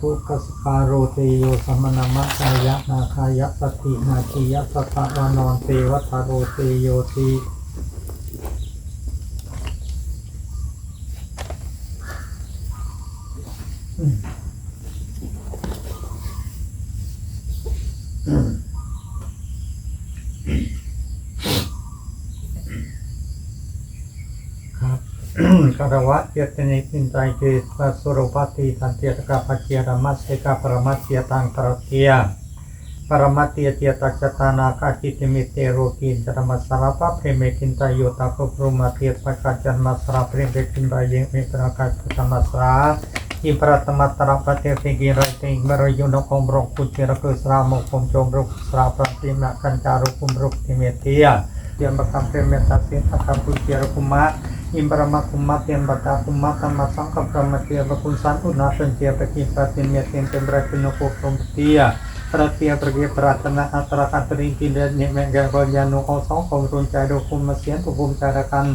ทุกัสปาโรเตโยสมณมะกายะนาคายะปฏินาคียะสตะวานอนเตวัตโรเตโยทีอืมบ คารวะเจตนิปินใจเกปัสสุรปฏิทันเตียตกาปเจียรมัสเสกาปรมัตเตียตังตรเตียปรมัตเตียเตียตัจจตานาคาจิติมิเตโรกินจรมัสสารปะเพเมกินตายโยตาภพรุมาเตียปะกัจจันมัสสราเพเมกินบายิงมิตราคาพุทธมัสสราอิปรัตมัตตระปะเตติกิไรติงมรยุนกมรกกุจิรกุสรามกมจมรุกสราปฏิมะกัญจารุกุมรุกติเมเตียเตียมบัคเพเมตาสิทธคัมพุจิรกุมะ อิมปรมาคุมมาเตียนบัตตาคุมมาธรรมสังกัปรมาเตียบคุณสันอุณาเป็นเตียปกิปาติเมเตียนเป็นบริณโกพรมเตียประเตียประเกปรัตนาอัตราคันตริกินเดนเนเมงแกกยานุของสองของรุนใจโดคุมมาเสียนตุคุมใจรกัน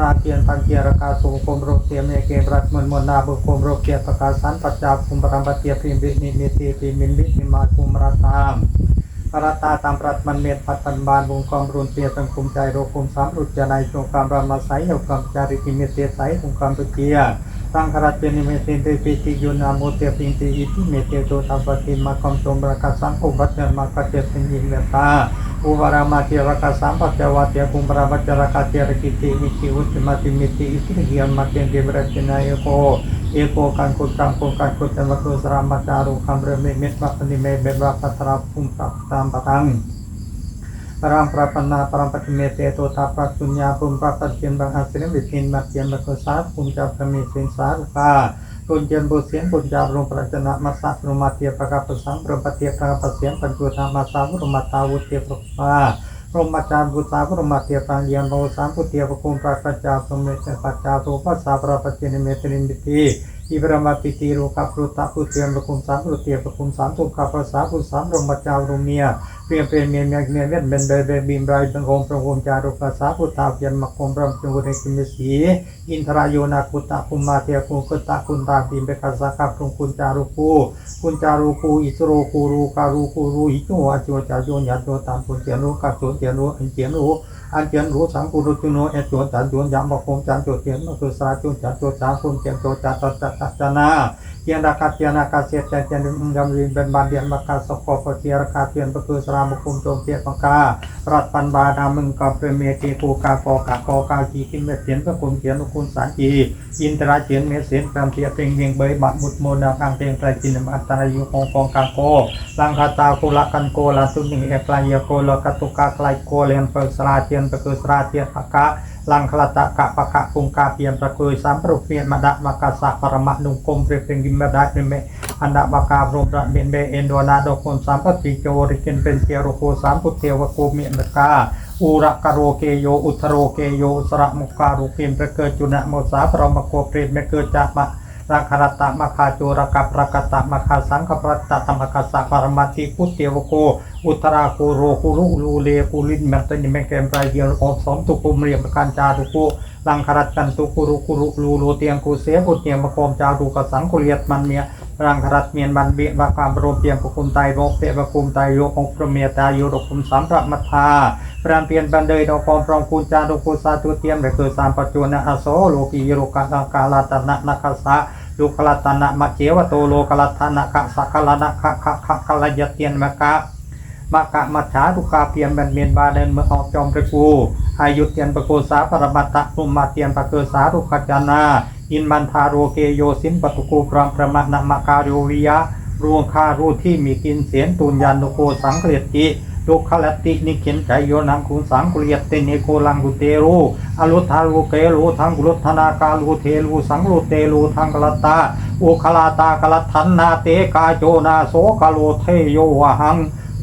ราเตียนพันเกียรกาสุคุมโรเตียมเมเกปรัตมนมนาบุคุมโรเกียประกาสันปัจจาคุมปรมปเตียพิมบินิมิติพิมินบินิมาคุมราตาม ปรตาตามปรัตมันเมตปัตตันบานวงความรุนเตียสังคมใจโรคุมสามรุจนายจงความรามาไสยกรรมจาริกิเมเตไสคุมความตุเกีย ตั้งครัตเตนิเมเตนเตปิติยุนาโมเตปิงติอิติเมเตโตตัปติมาคอมจงประกสังอุบัติมาคเตสิญิเมตาอุวารามาเทวกสัมปัจจวัตเตคุมปรามัจจรคาเตระกิติมิติอุติมาติมิติอิติเหียมมาเตนเดบรตินายโกเอโกกันกุตังกุกันกุตังวะกุสรามาจารุคัมเรเมเมตมัปนิเมเบบราปัตราภุมปัตตามปะตัง ปรังปราปนาปรังปฏิเมเตโตตาปรัสุญญาภูมิปรัปเจียนบางอาศินวิพินมาเจียนบังคุสาภูมิจาพระมีสินสารุกาตุนเจนบุเสียนบุญจารุงปรัจนะมาสัพรุมาเตียประกาปสังประปเตียปะกาปเสียนปัญจุธามาสาวุรมาตาวุเตียประปาพรหมจารย์บุตาพรหมเตียปังเยียนโมสามพุเตียปะคุมปรัจจาสมเมตปัจจาโตปัสสาปรปเจนเมตรินบิตี อิบรมาปิติโรกัปรุตะพุเตียนประคุมสามพุเตียประคุมสามตุกัปปะสาพุสามรมจารุเมียเพียงเป็นเมียนเมียเมียเวทเป็นเบเบบีมไรเป็นโฮมประโฮมจารุภาษาพุทธาเพียนมคมรำจุเรกิมิสีอินทรายโยนาคุตะคุมมาเทียคุกุตะคุณตาปีมเบคาสาคับรุงคุณจารุคูคุณจารุคูอิสโรคูรูการุคูรูอิจุอาจโจจาโยญาโจตามคุณเจียนรู้กักโจเจียนรู้อันเจียนรู้ อันเจียนรู้สังกุรุจุโนเอจวนจันจวนยามบคมจันจวนเทียนมตุสาจุนจันจวนสาคุณเจียนโจจันตจัตตจนา เทียนราคาเทียนราคาเสียเทียนเทียนยำรินเป็นบานเดียนมากาสกปเทียราคาเทียนประคือสรามคุมโจมเทียปังการัดปันบาดามึงกับเปเมเกปูกาปอกากอกาจีกิมเมเทียนพระคุณเทียนคุณสารจีอินตราเทียนเมเสียนแปมเทียเต็งเฮงเบยบัดมุดโมนาคังเตงไตรจินอัตตายุของกองกาโกลังคาตาโกละกันโกลาตุนิเอปลายโกลกตุกาไกลโกเลนเปิสราเทียนประคือสราเทียปะกะลังคลตะกะปะกะปุงกาเปียมตะกุยสามปรุเปียนมาดะมากาสะปรมะนุกมเปรียงกิมมดะเมเมอันดะบากาพรมระเบนเบเอนโดนาดกคนสามปฏิโจริกินเป็นเทโรโคสามพุทเทวโกเมียมกาอุระกโรเกโยอุทโรเกโยสระมุการุปินประเกิดจุนะโมสาปรมโกเปรตเมเกิดจามะ รังคารตะมคาจูรกับรกตะมคาสังคปรัตตะตมคาสะปรมาติพุทเทวโก อุตราคูโรคุรุลูเลคุลินเมตนิเมเกมไรเดียวอมสมตุกุมเรียมการจารุกุลังคารัตันตุกุรุกุรุลูโลเตียงกูเสบุตเตียมะโคมจารุกสังคุเลียตมันเมีย รังครัตเมียนบันเบียบาความรวมเตียงปกุมไตโรเปะปกุมไตโยองพระเมียตาโยรกุมสามพระมัทธาพรามเปียนบันเดยดอกอมพรองคุณจารุกุสาตุเตียมเรคือสามปัจจุนะอโสโลกีโรกาลกาลาตนะนัคสะลุกลาตนะมะเจวโตโลกลัตนะกะสักลานะคะคะคะกลยเตียนมะกะมะกะมัจฉาทุกาเพียนบันเมียนบาเดนเมื่อออกจอมประกูอายุเตียนปะโกสาปรมัตตะปุมมาเตียนปะเกสารุขจานา อินมันทาโรเกโยสินปตุกูพรังประมาณมะการุวิยะรวงคารูที่มีกินเสียนตุนยันโนโกสังเกตจิดุขลตินิเข็นใจโยนังคุณสังกุลยตเตเนโกลังกุเตรูอรุทารูเกรูทังกุลุธนาคาลูเทรูสังรูเตรูทังกลตาอุคลาตากลทันนาเตกาโจนาโสกาโลเทโยวหัง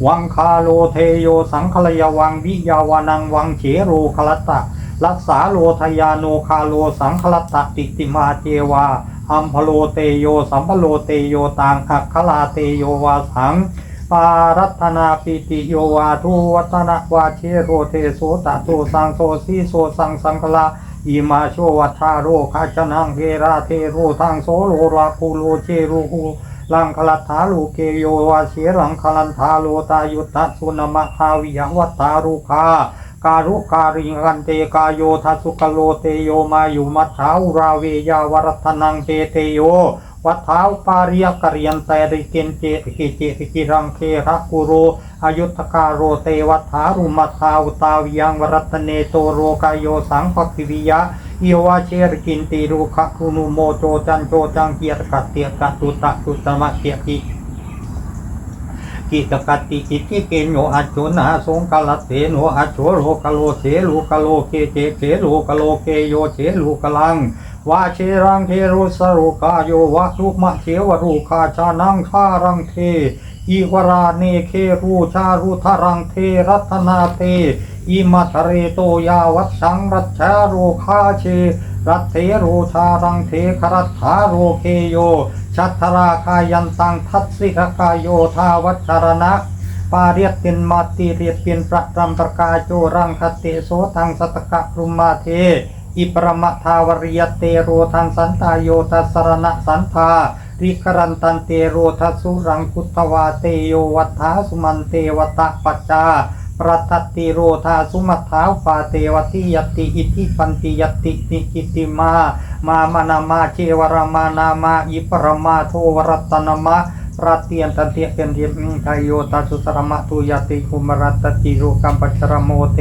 วังคาโลเทโยสังคลยวังวิยาวานังวังเฉโรคลตะ รักษาโลทยาโนคาโลสังคลตะติติมาเจวาอัมพโลเตโยสัมพโลเตโยตังอัคคลาเตโยวาสังปารัตนาปิติโยวาทุวัตนะวาเชโรเทโสตะโตสังโซสีโสสังสังคลาอิมาโชวัฏาโรคาชนังเกราเทโรทังโสโลราคูโลเชโรคูลังคลัตถาลูเกโยวาเสลังคลันทาโลตายุตตะสุนมะทาวิยวัตตารุคา การุการิงันเตกายโยทัสุกโลเตโยมายุมัทธาอุราเวยาวรัตนังเตเตโยวัฏาวปาริยกริยันเตริเกนเจติกิเจติกิรังเคระกุโรอายุทกาโรเตวัฏารุมัทาอุตาวิยังวรัตเนโตโรกายโยสังภคิวิยะเยวาเชรกินติรุขะคุนุโมโจจันโจจังเกียรกัตเตียกัตตุตะตุตมะเกียติ กิตกติกิติเกโยอัจโจนาสงกาลเสโนอัจโจโลกโลเสโลกโลเกเจเสโลกโลเกโยเสโลกลังวาเชรังเทรุสรุกาโยวะลุมะเชวรุคาชานังคารังเทอีวราเนเครูชารุทารังเทรัตนาเทอิมัตเรโตยาวัชังรัชชาโรคาเชรัตเทโรชารังเทครัตถาโรเคโย ชัตราคายันตังทัตสิกกายโยทาวัชรณะปาเรียตินมาติเรียตเปียนประตรมประกาโจรังคติโสทังสตกะรุมมาเทอิปรมะทาวริยเตโรทังสันตายโยทัสรณะสันทาริกรันตันเตโรทัสุรังคุตวาเตโยวัฏฐาสุมันเตวตะปัจจา รัตตติโรธาสุมัทธาปาเตวติยติอิทิปันติยตินิกิติมามามนามาเจวรมานามาอิปรมาโทวรัตนมะรัตเตียนตันเตียเปียนเทียมทายโยตัสสุสรมะตุยติคุมรัตติโรกัมปัชรโมเต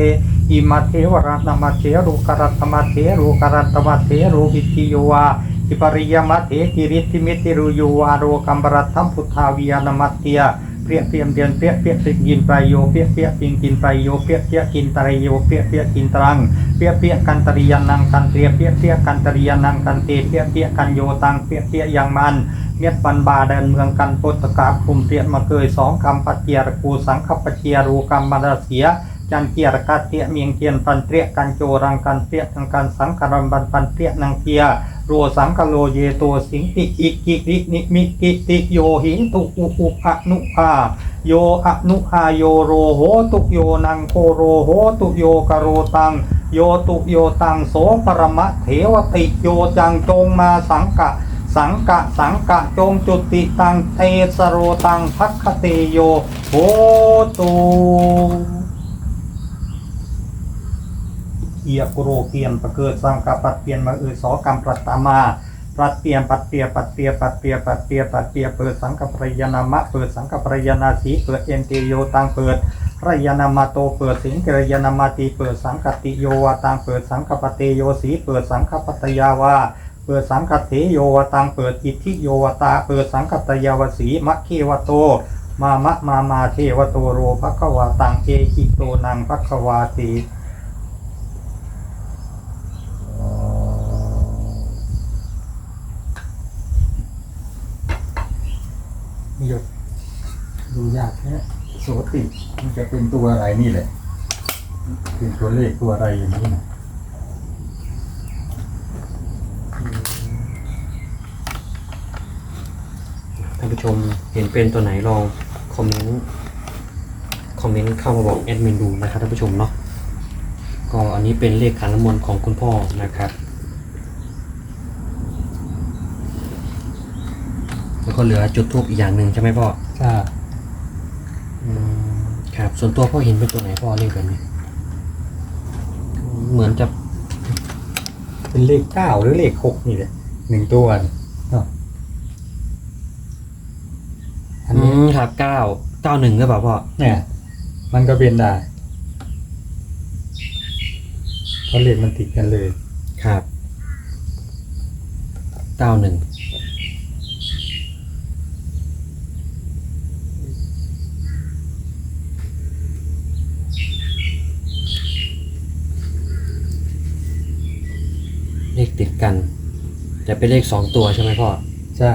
อิมาเทวรัตนมาเทโรกรัตมาเทโรกรัตมาเทโรวิติโยวาอิปริยมะเทกิริติมิติรุโยวาโรกัมปรัตถัมพุทธาวิยานามัตเตีย เปียเปียมเดียนเปียเปียสิกินไปโยเปียเปียปิงกินไปโยเปียเปียกินตรโยเปียเปียกินตรังเปียเปียกันตริยานังกันเตียเปียเปียกันตริยานังกันเตเปียเปียกันโยตังเปียเปียยังมันเมียปันบาเดินเมืองกันปตกาคุมเปียมาเกยสองคำปัจเจียรกูสังคปเจียรูกรรมบาเสียจันเกียรกาเตียเมียงเกียนปันเตียกันโจรังกันเตียทังกันสังกรัมบันปันเตียนังเกีย โรสังกโลเยโตสิงติอิกิรินิมิกิติโยหินตุอุอุอนุอาโยอนุอาโยโรโหตุโยนังโคโรโหตุโยกโรตัง โยตุโยตังโสปรมะเถวติโยจังจงมาสังกะ สังกะสังกะจงจุติตังเตสโรตังพักคเตโยโหตุ เอียกุโรเกียนประเกิดสังกปัดเปลี่ยนมาเออสอกรรมปรัตตามาปัดเปลี่ยนปัดเปียปัดเปียปัดเปียปัดเปียปัดเปียเปิดสังกปรยานามะเปิดสังกปรยานาสีเปิดเอ็นเตโยตังเปิดรยานามาโตเปิดสิงเกรยานามาตีเปิดสังกติโยวาตังเปิดสังกปเตโยสีเปิดสังกปตยาวาเปิดสังคเทโยวตังเปิดอิทธิโยวตาเปิดสังคตยาวสีมะเควโตมามะมามาเทวโตโรภควาตังเอกิโตนังภควาติ นี่หยด ดูยากแค่โสติมันจะเป็นตัวอะไรนี่แหละเป็นตัวเลขตัวอะไรอย่างนี้นะท่านผู้ชมเห็นเป็นตัวไหนลองคอมเมนต์คอมเมนต์เข้ามาบอกแอดมินดูนะครับท่านผู้ชมเนาะก็อันนี้เป็นเลขขันน้ำมนต์ของคุณพ่อนะครับแล้วก็เหลือจุดทูบอีกอย่างหนึ่งใช่ไหมพ่อใช่อืมครับ ส่วนตัวพ่อเห็นเป็นตัวไหนพ่อเลขแบบนี้เหมือนจะเป็นเลขเก้าหรือเลขหกนี่แหละหนึ่งตัวเนาะอันอืนี้มครับเก้าเก้าหนึ่งหรือเปล่าพ่อเนี่ยมันก็เป็นได้เพราะเลขมันติดกันเลย ครับเก้าหนึ่ง เลขติดกัน แต่เป็นเลขสองตัวใช่ไหมพ่อ ใช่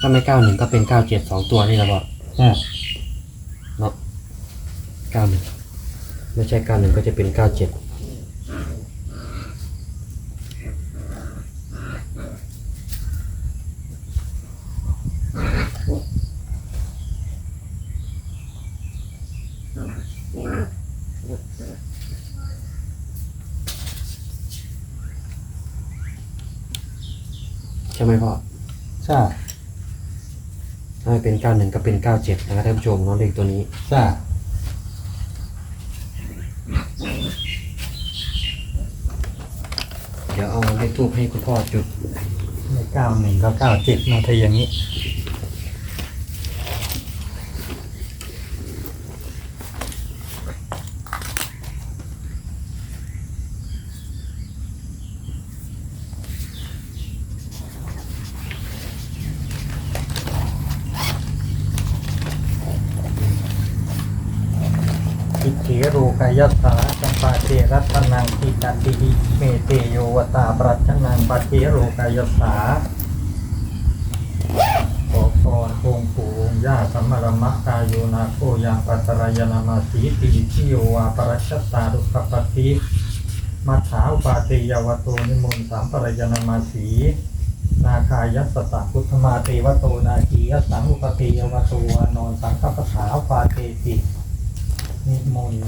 ถ้าไม่เก้าหนึ่งก็เป็นเก้าเจ็ดสองตัวนี่แหละพ่ออ่าเนาะเก้าหนึ่งไม่ใช่เก้าหนึ่งก็จะเป็นเก้าเจ็ด ใช่ไหมพ่อใช่ถ้าไม่เป็นเก้าหนึ่งก็เป็นเก้าเจ็ดนะครับท่านผู้ชมเนาะเลขตัวนี้ ใช่เดี๋ยวเอาเลขทูบให้คุณพ่อจุดไม่เก้าหนึ่งก็เก้าเจ็ดนาทีอย่างนี้ อิทธิรูกา ยัสสาจัมปาเทรัตนังทิจันติหิเมเตโยวตาปรัชนังปาเทรูกายัสสาขอพรองค์ปู่องค์ย่าสัมมรมะกายโยนาโคยังปัตรายนามาสีติทิโยวาปรัชตารุปปติมัทาอุปาติยาวโตนิมนต์สามปรายนามาสีนาคายัสตะพุทธมาเตวโตนาคียสังอุปติยวโตนอนสังฆปถาอุปาเตตินิมนต์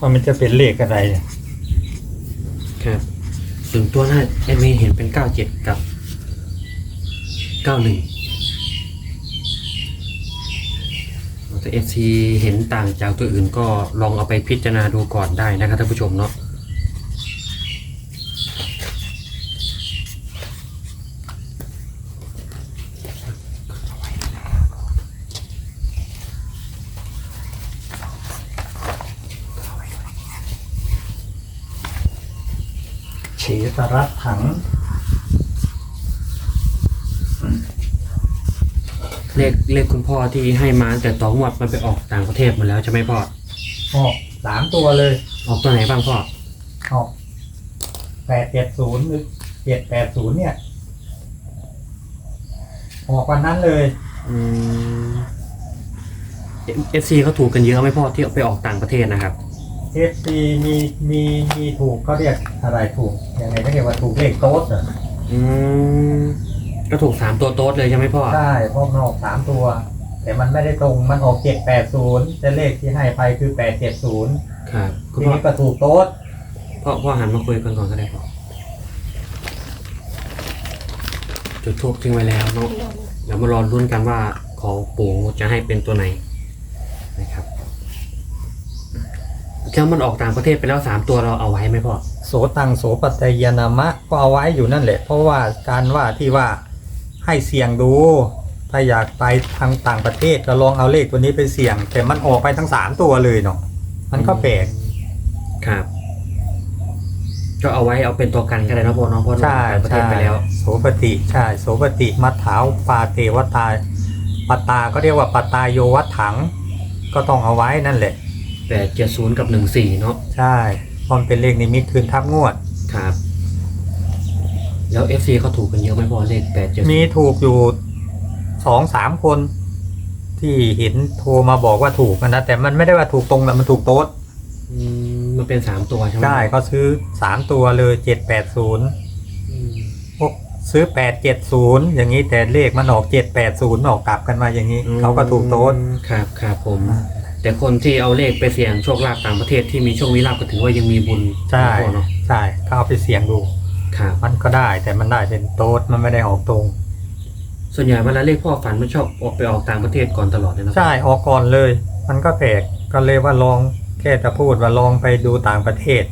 ว่ามันจะเป็นเลขอะไรเนี่ยครับส่วนตัวน้าแอดมินเห็นเป็นเก้าเจ็ดกับเก้าหนึ่งแต่เอฟซีเห็นต่างจากตัวอื่นก็ลองเอาไปพิจารณาดูก่อนได้นะครับท่านผู้ชมเนาะ เฉตรัตถัง เลขเลขคุณพ่อที่ให้มาตั้งแต่ต่องวดมันไปออกต่างประเทศหมดแล้วใช่ไหมพ่อ ออกสามตัวเลย ออกตัวไหนบ้างพ่อ ออกแปดเจ็ดศูนย์หรือเจ็ดแปดศูนย์เนี่ย ออกวันนั้นเลย อืมเอฟซีเขาถูกกันเยอะไหมพ่อที่ไปออกต่างประเทศนะครับ เอฟซีมีมีมีถูกเขาเรียกอะไรถูกยังไงเขาเรียกว่าถูกเลขโต๊ดอะอืมก็ถูกสามตัวโต๊ดเลยใช่ไหมพ่อ ใช่เพราะมันออกสามตัว แต่มันไม่ได้ตรงมันออกเจ็ดแปดศูนย์แต่เลขที่ให้ไปคือแปดเจ็ดศูนย์ครับคุณทีพ่อนี้ก็ถูกโต๊ดพ่อพ่อหันมาคุยกันก่อนก็ได้พ่อจุดทูบทิ้งไว้แล้วเนาะเดี๋ยวมารอรุ่นกันว่าขอปู่จะให้เป็นตัวไหนนะครับ แล้วมันออกต่างประเทศไปแล้วสามตัวเราเอาไว้ไหมพ่อ โสตังโสปตยานามะก็เอาไว้อยู่นั่นแหละ เพราะว่าการว่าที่ว่าให้เสี่ยงดู ถ้าอยากไปทางต่างประเทศก็ลองเอาเลขตัวนี้ไปเสี่ยง แต่มันออกไปทั้งสามตัวเลยเนาะมันก็แปลกครับ ก็เอาไว้เอาเป็นตัวกันก็ได้นะพ่อเนาะเพราะเราใช่ออกต่างประเทใช่ศไปแล้ว โสปติใช่โสปติมัทธาวปาเตวตาปตาก็เรียกว่าปตายโยวัตถัง ก็ต้องเอาไว้นั่นแหละ แปดเจ็ดศูนย์กับหนึ่งสี่เนาะใช่เพราะมันเป็นเลขนิมิตคืนทับงวด ครับ แล้วเอฟซีเขาถูกกันเยอะไหมพ่อเลขแปดเจ็ดมีถูกอยู่สองสามคน ที่เห็นโทรมาบอกว่าถูกนะแต่มันไม่ได้ว่าถูกตรงแต่มันถูกโต๊ดมันเป็นสามตัวใช่ไหมใช่ก็ซื้อสามตัวเลยเจ็ดแปดศูนย์อืมพวกซื้อแปดเจ็ดศูนย์อย่างนี้แต่เลขมันออกเจ็ดแปดศูนย์ออกกลับกันมาอย่างนี้เขาก็ถูกโต๊ดครับครับผม แต่คนที่เอาเลขไปเสี่ยงโชคลาภต่างประเทศที่มีโชคมีลาภก็ถือว่ายังมีบุญใช่นะพ่อเนาะใช่ก็เอาไปเสี่ยงดู ครับ มันก็ได้แต่มันได้เป็นโต๊ดมันไม่ได้ออกตรง ส่วนใหญ่เวลาเลขพ่อฝันมันชอบออกไปออกต่างประเทศก่อนตลอดเลยนะใช่ออกก่อนเลย มันก็แปลกก็เลยว่าลองแค่จะพูดว่าลองไปดูต่างประเทศ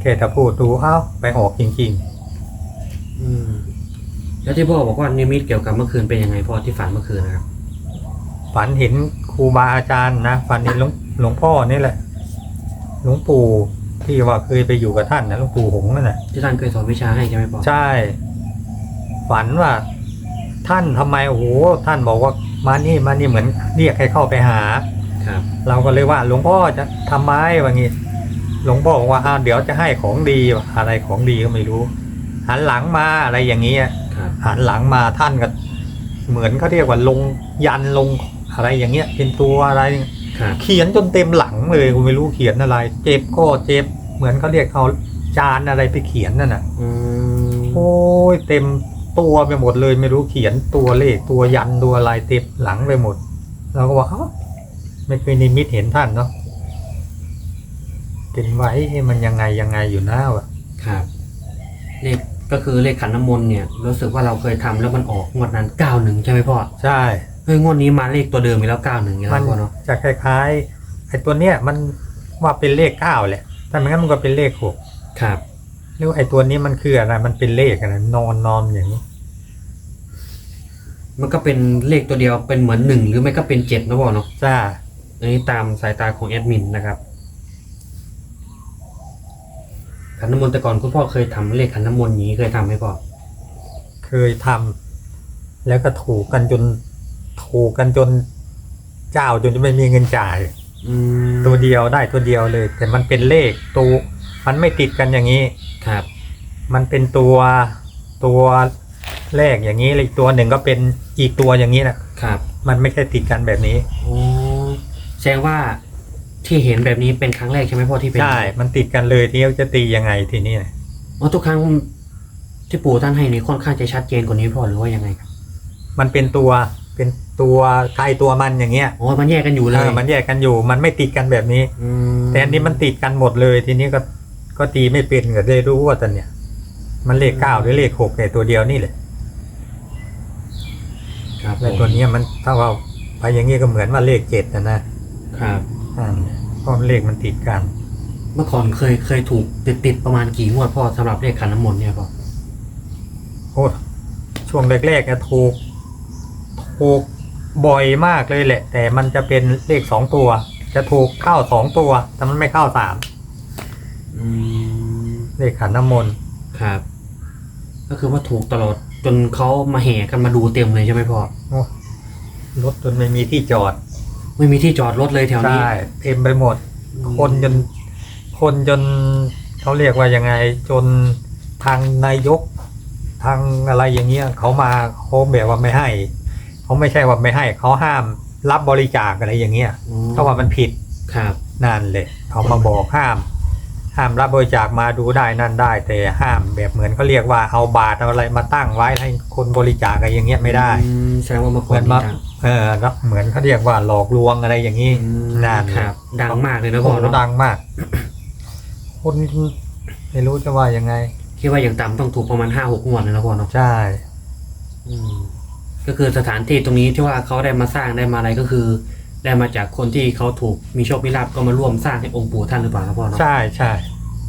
แค่จะพูดดูเอ้าไปออกจริงอืมแล้วที่พ่อบอกว่านิมิตเกี่ยวกับเมื่อคืนเป็นยังไงพ่อที่ฝันเมื่อคืนนะครับๆฝันเห็นค รูบาอาจารย์นะฝันเห็นหลวงหลวงพ่อนี่แหละ หลวงปู่ที่ว่าเคยไปอยู่กับท่านนะหลวงปู่หงส์นั่นนะที่ท่านเคยสอนวิชาให้ใช่ไหมพ่อใช่ ฝันว่าท่านทำไมโอ้โหท่านบอกว่ามานี่มานี่เหมือนเรียกให้เข้าไปหา ครับ เราก็เลยว่าหลวงพ่อจะทำไมว่างี้ หลวงพ่อบอกว่าอ้าวเดี๋ยวจะให้ของดีว่ะอะไรของดีก็ไม่รู้ หันหลังมาอะไรอย่างเงี้ย ครับ หันหลังมาท่านก็เหมือนเขาเรียกว่าลงยันลง อะไรอย่างเงี้ย เป็นตัวอะไร ครับเขียนจนเต็มหลังเลยกูไม่รู้เขียนอะไร เจ็บก็เจ็บเหมือนเขาเรียกเอาจานอะไรไปเขียนนั่นน่ะ อืมโอ้ยเต็มตัวไปหมดเลย ไม่รู้เขียนตัวเลขตัวยันตัวอะไรเต็มหลังไปหมดเราก็ว่าเอ้าไม่เคยนิมิตเห็นท่านเนาะเป็นไว้ให้มันยังไงยังไงอยู่หน้าวะครับเลขก็คือเลขขันน้ำมนต์เนี่ย รู้สึกว่าเราเคยทำแล้วมันออกงวดนั้นเก้าหนึ่งใช่ไหมพ่อใช่ เฮ้ยงวดนี้มาเลขตัวเดิมอีกแล้วเก้าหนึ่งอีกมัแล้นวพ่อเนาะจะคล้ายๆไอ้ตัวเนี้ยมันว่าเป็นเลขเก้าแหละแต่ไม่งั้นมันก็เป็นเลขหกครับ หรือว่าไอ้ตัวนี้มันคืออะไรมันเป็นเลขอะไรนอนนอนอย่างนี้มันก็เป็นเลขตัวเดียวเป็นเหมือนหนึ่งหรือไม่ก็เป็นเจ็ดนะพ่อเนาะจ้าอันนี้ตามสายตาของแอดมินนะครับขันน้ำมนต์แต่ก่อนคุณพ่อเคยทำเลขขันน้ำมนต์อย่างนี้เคยทำไหมพ่อเคยทำแล้วก็ถูกกันจน ถูกกันจนเจ้าจนจะไม่มีเงินจ่าย อืมตัวเดียวได้ตัวเดียวเลย แต่มันเป็นเลขตัวมันไม่ติดกันอย่างนี้ ครับมันเป็นตัวตัวแรกอย่างนี้เลยอีกตัวหนึ่งก็เป็นอีกตัวอย่างนี้นะครับมันไม่ใช่ติดกันแบบนี้ โอ้แสดงว่าที่เห็นแบบนี้เป็นครั้งแรกใช่ไหมพ่อที่เป็นใช่ มันติดกันเลยที่จะตียังไงทีนี้นะอ๋อทุกครั้งที่ปู่ท่านให้นี่ค่อนข้างจะชัดเจนกว่านี้พ่อหรือว่ายังไงครับมันเป็นตัวเป็น ตัวใครตัวมันอย่างเงี้ยอ๋อมันแยกกันอยู่เลเอยอมันแยกกันอยู่ มันไม่ติดกันแบบนี้ อืมแต่อันนี้มันติดกันหมดเลย ทีนี้ก็ก็ตีไม่เป็นก็ได้รู้ว่าตอนเนี้ยมันเลขเก้าหรือเลขหกแต่ตัวเดียวนี่แหละครับแต่ตัวเนี้ยมันถ้าว่าไปอย่างงี้ก็เหมือนว่าเลขเจ็ดนะนะครับ อ่าเพราะเลขมันติดกัน เมื่อก่อนเคยเคยถูกติดติดๆประมาณกี่งวดพ่อสำหรับเลขขันน้ำมนต์เนี่ยพ่อโอ้ช่วงแรกๆเนี่ยถูกถูก บ่อยมากเลยแหละ แต่มันจะเป็นเลขสองตัว จะถูกเข้าสองตัว แต่มันไม่เข้าสามอืมเลขขันน้ำมนต์ครับ ก็คือว่าถูกตลอดจนเขามาแห่กันมาดูเต็มเลยใช่ไหมพ่อ โอ้รถจนไม่มีที่จอดไม่มีที่จอดรถเลยแถวนี้ ใช่เต็มไปหมด คนจนคนจนเขาเรียกว่ายังไง จนทางนายก ทางอะไรอย่างเงี้ยเขามาเขาแบบว่าไม่ให้ เขาไม่ใช่ว่าไม่ให้เขาห้ามรับบริจาคอะไรอย่างเงี้ยอืมเพราะว่ามันผิดครับนั่นเลยเขามาบอกห้าม ห้ามรับบริจาคมาดูได้นั่นได้ แต่ห้ามแบบเหมือนเขาเรียกว่าเอาบาทเอาอะไรมาตั้งไว้ให้คนบริจาคอะไรอย่างเงี้ยไม่ได้ อืมแสดงว่าเมื่อเหก่อมืนอนนี่ว่าดังเออแล้วเหมือนเขาเรียกว่าหลอกลวงอะไรอย่างนี้อืมนั่นครับ ดังมากเลยนะโอ้พ่อโหเนาะดังมาก คนไม่รู้จะว่ายังไง คิดว่าอย่างต่ำต้องถูกประมาณห้าหกงวดเลยนะพ่อเนาะใช่ อืม ก็คือสถานที่ตรงนี้ที่ว่าเขาได้มาสร้างได้มาอะไรก็คือ ได้มาจากคนที่เขาถูกมีโชคมีลาภก็มาร่วมสร้างให้องค์ปู่ท่านหรือเปล่าครับพ่อเนาะใช่ใช่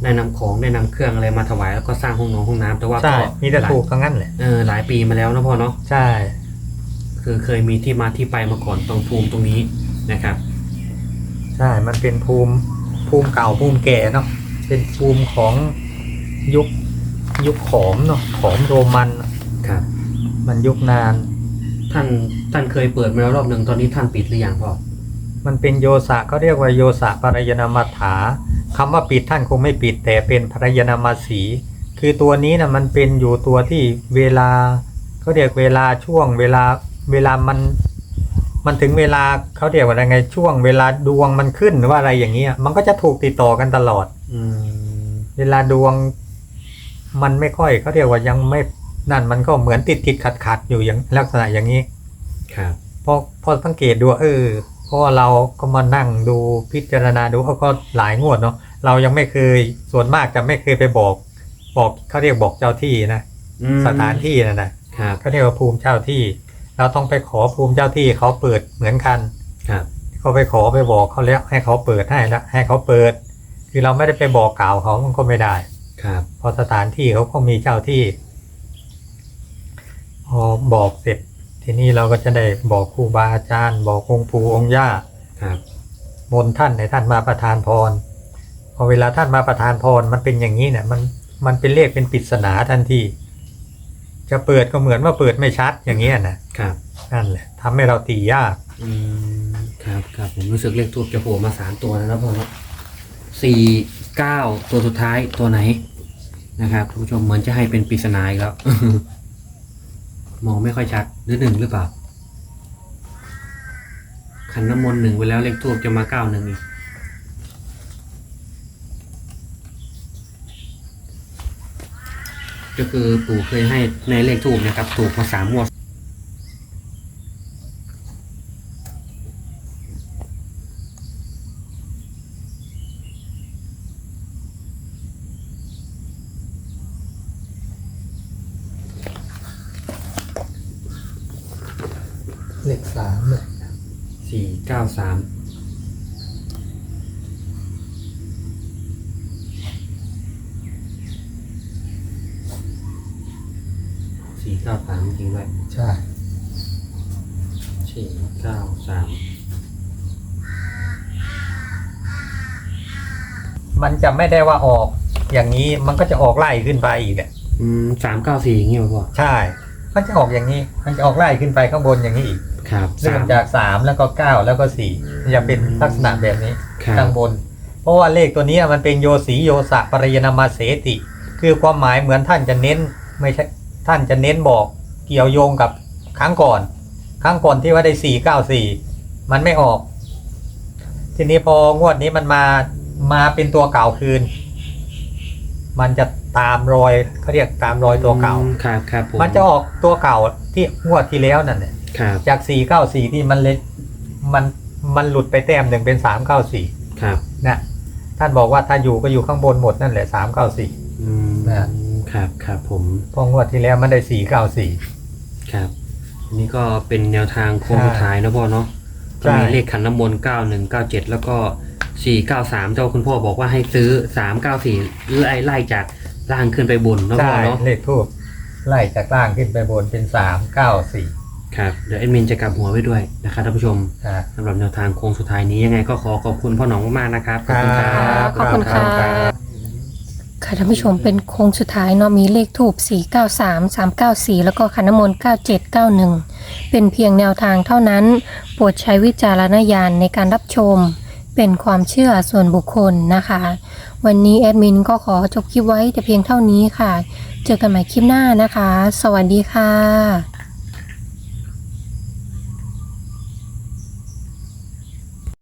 ได้นำของได้นำเครื่องอะไรมาถวายแล้วก็สร้างห้องนอนห้องน้ำแต่ว่าใช่ก็มีแต่หลายถูกทั้งนั้นแหละเออหลายปีมาแล้วนะพ่อเนาะ ใช่ คือเคยมีที่มาที่ไปมาก่อนตรงภูมิตรงนี้นะครับ ใช่ มันเป็นภูมิภูมิเก่าภูมิแก่เนาะ เป็นภูมิของยุคยุคขอมเนาะขอมโรมันครับ มันยุคนาน ท่านท่านเคยเปิดมาแล้วรอบหนึ่งตอนนี้ท่านปิดหรือยังพ่อมันเป็นโยสะเขาเรียกว่าโยสะปรายนามาถาคำว่าปิดท่านคงไม่ปิดแต่เป็นปรายนามาสีคือตัวนี้นะมันเป็นอยู่ตัวที่เวลาเขาเรียกเวลาช่วงเวลาเวลามัน มันถึงเวลาเขาเรียกว่าอะไรไงช่วง เวลาดวงมันขึ้นหรือว่าอะไรอย่างเงี้ย มันก็จะถูกติดต่อกันตลอด อืม เวลาดวง มันไม่ค่อยเขาเรียกว่ายังไม่ นั่นมันก็เหมือนติดติดขัดขัดๆอยู่อย่างลักษณะอย่างนี้ ครับพอพอสังเกตดูเออเพราะว่าเราก็มานั่งดูพิจารณาดูเขาก็หลายงวดเนาะเรายังไม่เคยส่วนมากจะไม่เคยไปบอก บอกเขาเรียกบอกเจ้าที่นะอืมสถานที่นะนะครับ เขาเรียกว่าภูมิเจ้าที่ เราต้องไปขอภูมิเจ้าที่เขาเปิดเหมือนกันครับ เขาไปขอไปบอกเขาแล้วให้เขาเปิดให้แล้วให้เขาเปิด คือเราไม่ได้ไปบอกกล่าวเขามันก็ไม่ได้ ครับ เพอสถานที่เขาก็มีเจ้าที่ พอบอกเสร็จ ทีนี้เราก็จะได้บอกครูบาอาจารย์ บอกองค์ปู่องค์ย่าครับบนท่านในท่านมาประทานพร พอเวลาท่านมาประทานพรมันเป็นอย่างนี้เนี่ยมันมันเป็นเลขเป็นปริศนาทันทีจะเปิดก็เหมือนว่าเปิดไม่ชัดอย่างเงี้ยนะครับนั่นแหละทำให้เราตียากอืมครับครับผมรู้สึกเลขทูบจะโผล่มาสามตัวแล้วนะพ่อเนาะสี่เก้าตัวสุดท้ายตัวไหนนะครับคุณผู้ชมเหมือนจะให้เป็นปริศนาอีกแล้ว มองไม่ค่อยชัดหรือหนึ่งหรือเปล่า ขันน้ำมนต์หนึ่งไปแล้วเลขทูบจะมาเก้าหนึ่งอีกก็คือปู่เคยให้ในเลขทูบนะครับ ถูกมาสามงวด สามเลยสี่เก้าสามสี่เก้าสามจริงด้วยใช่สี่เก้าสามมันจะไม่ได้ว่าออกอย่างนี้มันก็จะออกไล่ขึ้นไปอีกเนี่ยอืมสามเก้าสี่อย่างงี้ป่ะพ่อใช่ มันจะออกอย่างนี้ มันจะออกไล่ขึ้นไปข้างบนอย่างนี้อีก ครับเริ่สามมจากสามแล้วก็เก้าแล้วก็สี่จะเป็นลักษณะแบบนี้ครับ ข้างบน เพราะว่าเลขตัวนี้มันเป็นโยสีโยสะปรยนามาเสติ คือความหมายเหมือนท่านจะเน้นไม่ใช่ท่านจะเน้นบอกเกี่ยวโยงกับครั้งก่อน ครั้งก่อนที่ว่าได้สี่เก้าสี่มันไม่ออก ทีนี้พองวดนี้มันมามาเป็นตัวเก่าคืน มันจะตามรอยเขาเรียกตามรอยตัวเก่าอืมครับครับผมมันจะออกตัวเก่าที่งวดที่แล้วนั่นแหละ ครับจากสี่เก้าสี่ที่มันเล็มันมันหลุดไปแต้มหนึ่งเป็นสามเก้าสี่ครับนะท่านบอกว่าถ้าอยู่ก็อยู่ข้างบนหมดนั่นแหละสามเก้าสี่อืมนะครับครับผมพองวดที่แล้วมันได้สี่เก้าสี่ครับอันนี้ก็เป็นแนวทางโค้งใช่สุดท้ายนะพ่อเนาะใช่ก็มีเลขขันน้ำมนต์เก้าหนึ่งเก้าเจ็ดแล้วก็สี่เก้าสามเจ้าคุณพ่อบอกว่าให้ซื้อสามเก้าสี่ไล่ไล่จากล่างขึ้นไปบนนะพ่ใช่อเนาะเลขทูบไล่จากล่างขึ้นไปบนเป็นสามเก้าสี่ ครับเดี๋ยวแอดมินจะกลับหัวไว้ด้วยนะครับท่านผู้ชมอ่าสำหรับแนวทางโค้งสุดท้ายนี้ยังไงก็ขอขอบคุณพ่อหนองมากๆนะครับขอบคุณครัครับ บ ขอบคุณค่ะรับค่ะท่านผู้ชมเป็นโค้งสุดท้ายเนาะมีเลขถูก493 394 แล้วก็คันน้ำมนต์9791 เป็นเพียงแนวทางเท่านั้น โปรดใช้วิจารณญาณในการรับชม เป็นความเชื่อส่วนบุคคลนะคะ วันนี้แอดมินก็ขอจบคลิปไว้แต่เพียงเท่านี้ค่ะ เจอกันใหม่คลิปหน้านะคะ สวัสดีค่ะ